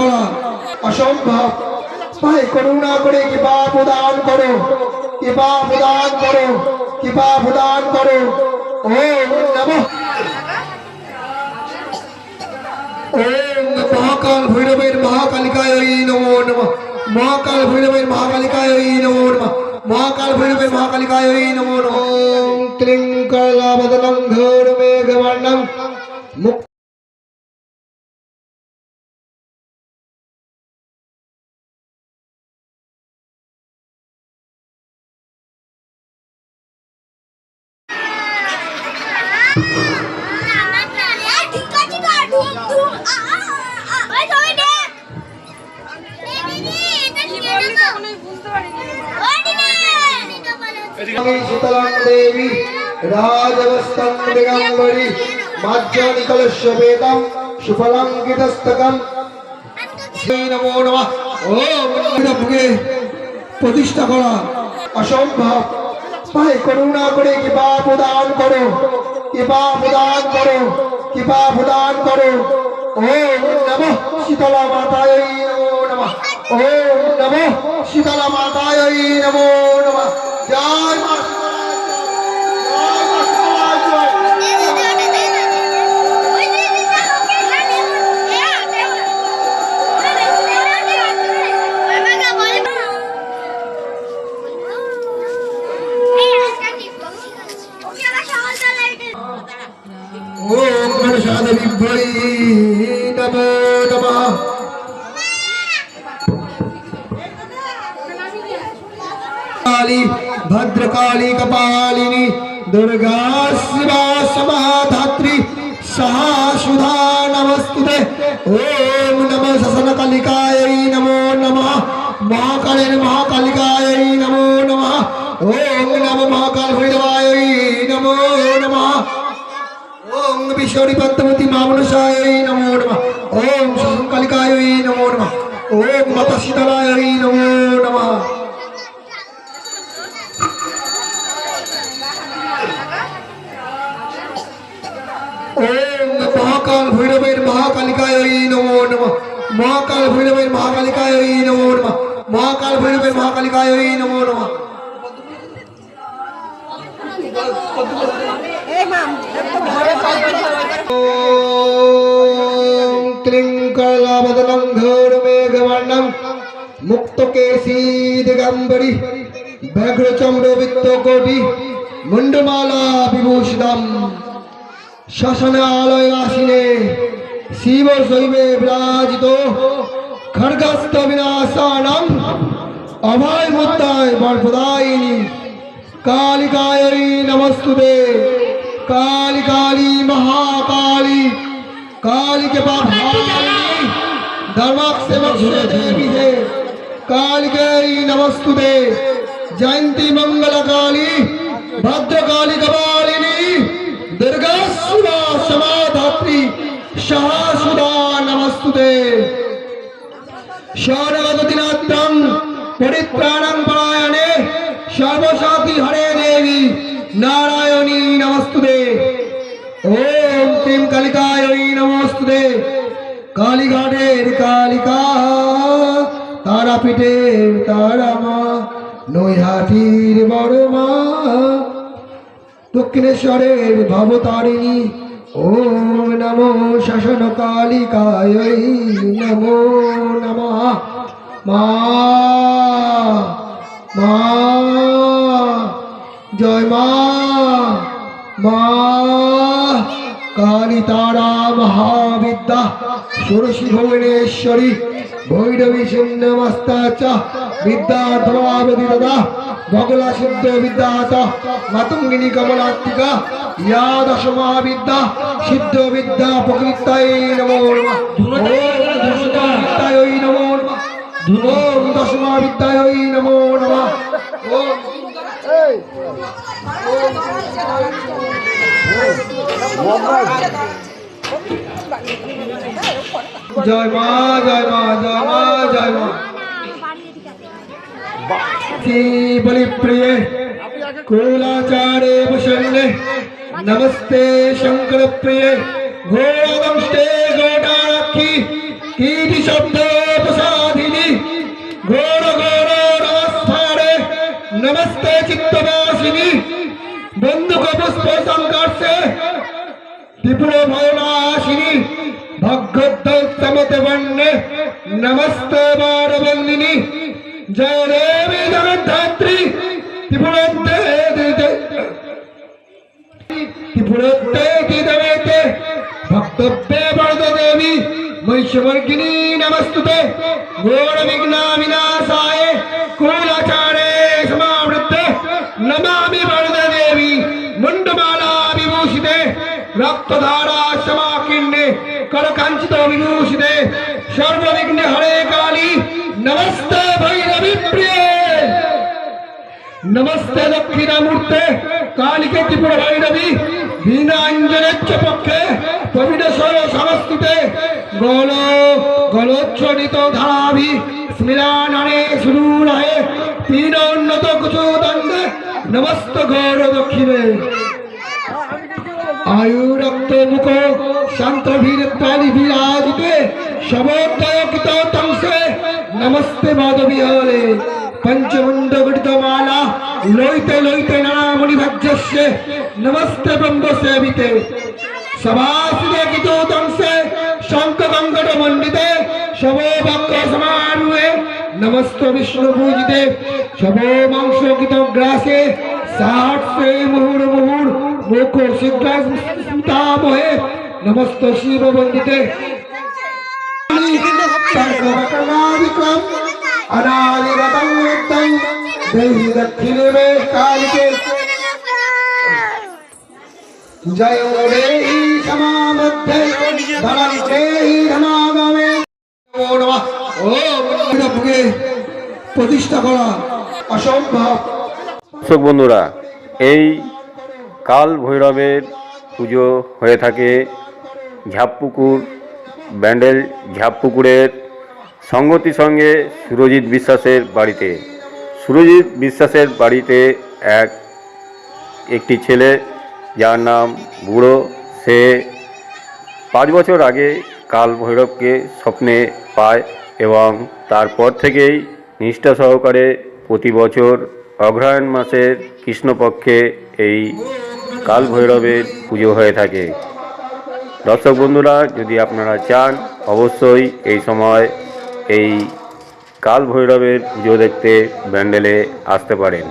করা অসম্ভব ভাই করুণা করে কৃপা প্রদান করো কৃপা প্রদান করো কৃপা প্রদান করো ওম নমঃ ওম মহাকাল ভৈরবের মহাকালিকায় নমো নমঃ মহাকাল ভৈরবের মহাকালিকায় নমো নমঃ মহাকাল ভৈরবের মহাকালিকায় নমো নমঃ ওম ত্রিঙ্কলাবদনং ঘোরমেঘবর্ণং মুক্ত शीतलां देवी राजवस्तं दिगम्बरी माज्यनिकलश्यपेतं सुफलाङ्कितस्तकं শ্রী নমো নমঃ ওম ভুগে প্রতিষ্ঠা করা অসম্ভব ভাই করুণা করে কৃপা প্রদান করো কৃপা প্রদান করো কৃপা প্রদান করো। ওম নমঃ শীতলা মাতায় নমো। ওম নমঃ শীতলা काली भद्रकाली कपालिनी, दुर्गा शिवा समाधात्री सहासुधा नमस्तुते। ओम नम ससन कलिकाय नमो नम। महाकाले महाकालिकाय नमो नम। ओम नम महाकाल भैरवाय नमो नम। ओम विश्वरी पद्मवती मामनुषाय नमो नम। ओम ससनकलिकाय नमो नम। ओम मत शीतलाय नमो ভৈরবের মহাকালিকায় ওই নমো নমা। মহাকাল ভৈরবের মহাকালিকায় ওই নমো নমা। ত্রিঙ্কলাবদনম ঘোর মেঘবর্ণম মুক্তকেশী দিগম্বরি ব্যাঘ্রচম্রবিত্ত কোটি মুন্ডমালা বিভূষিতম শিব শৈবে বিরাজিত খড়গস্ত বিনাশানম অভয় মুদ্রায় বরপদায়িনী কালিকায় নমস্তুতে কালী কালী মহাকালী काली के पाप धर्मक सेवक देवी है काल के नमस्तुते जयंती मंगल काली भद्र काली कपालिनी दुर्गा सुधा समाधात्री सहासुधा नमस्तुते সৌরগতিনাত্রম পরিত্রাণম পরায়ণে সর্বসাথী হরে দেবী, নারায়ণী নমস্তুতে। ওম শ্রীম কালিকায়ী নমস্তুতে। কালীঘাটের কালিকা, তারাপীঠের তারা মা নৈহাটির বড় মা দক্ষিণেশ্বরের ভবতারিণী নমো শাসন কালিকায় নমো নমঃ। মা মা, জয় মা মা কালী তারা মহাবিদ্যা, ষোড়শী ভুবনেশ্বরী, ভৈরবী শূন্যমস্তা চ বিদ্যাধমাবধি দদা, বগলা শুদ্ধ বিদ্যাত মাতঙ্গিনী কমলাত্মিকা ইয়া দশমা বিদ্যা সিদ্ধ বিদ্যা প্রকৃতায় নমো বিদ্যায় নমো। ওম দশমা বিদ্যায় নমো নমঃ। ওম জয় মা জয় মা জয় মা জয় মা। বলি প্রিয়ে? কুলাচারে বসন্নে नमस्ते शंकर प्रिय गोवंशे गोटाक्षी कीर्ति शब्दोपसाधिनी नमस्ते चित्तवासिनी बंधु को संकट से त्रिपुर भवनाशिनी भगवद्दल समत वन्य नमस्ते बार वंदिनी जय देवी जगद्धात्री त्रिपुरंत ত্রিপুরত্তে দিদমেতে ভক্তব্যে বরদ দেবী মহিষমর্গিনী নমস্তুতে ঘোর বিঘ্না বিনাশায় কুলাচারে সমাবৃত্তে নমামি বরদ দেবী মুন্ডমালা বিভূষিতে রক্তধারা সমাকীর্ণে করকাঞ্চিত বিভূষিতে সর্ববিঘ্নে হরে কালী নমস্তে ভৈরবী প্রিয়ে নমস্তে দক্ষিণামূর্তে কালিকে ত্রিপুরা ভৈরবী বীণাঞ্জনেচ্চ পক্ষে প্রবিডস্বর সংস্কৃতে গল গলোচ্ছ্বরিত ধারাভি স্মিরাননে সুদূরহে তিন উন্নত কুচু দণ্ডে নমস্ত গৌর দক্ষিণে। আয়ু রক্ত মুখ, শান্ত ভীর প্রাণী বিরাজিতে সমোদয়কিত তংসে নমস্তে মাধবী হরে পঞ্চমুণ্ড গঠিত মালা লইতে লইতে নানামণি ভাজ্যস্য নমস্তে ব্রহ্ম সেবিতে সভাসিতে কিত তংসে শঙ্খ কঙ্কট মণ্ডিতে শবোভক্ত সমারুহে নমস্ত বিষ্ণু পূজিতে শবোমাংস কিত গ্রাসে সাহসে মুহুর মুহুর মুখ সিদ্ধামহে নমস্ত শিব বন্দিতে সর্বকর্মাদিকম নমঃ ওম প্রতিষ্ঠা করা অসম্ভব। দর্শক বন্ধুরা এই কাল ভৈরবের পুজো হয়ে থাকে ঝাপপুকুর ব্যান্ডেল ঝাপপুকুরের সঙ্গতি সঙ্গে সুরজিৎ বিশ্বাসের বাড়িতে। সুরজিৎ বিশ্বাসের বাড়িতে এক, একটি ছেলে, যার নাম বুড়ো, সে পাঁচ বছর আগে কাল ভৈরবকে স্বপ্নে পায় এবং তারপর থেকেই নিষ্ঠা সহকারে প্রতি বছর অগ্রহায়ণ মাসের কৃষ্ণপক্ষে এই কাল ভৈরবের পুজো হয়ে থাকে। দর্শক বন্ধুরা, যদি আপনারা চান, অবশ্যই এই সময় এই কাল ভৈরবের পুজো দেখতে ব্যান্ডেলে আসতে পারেন।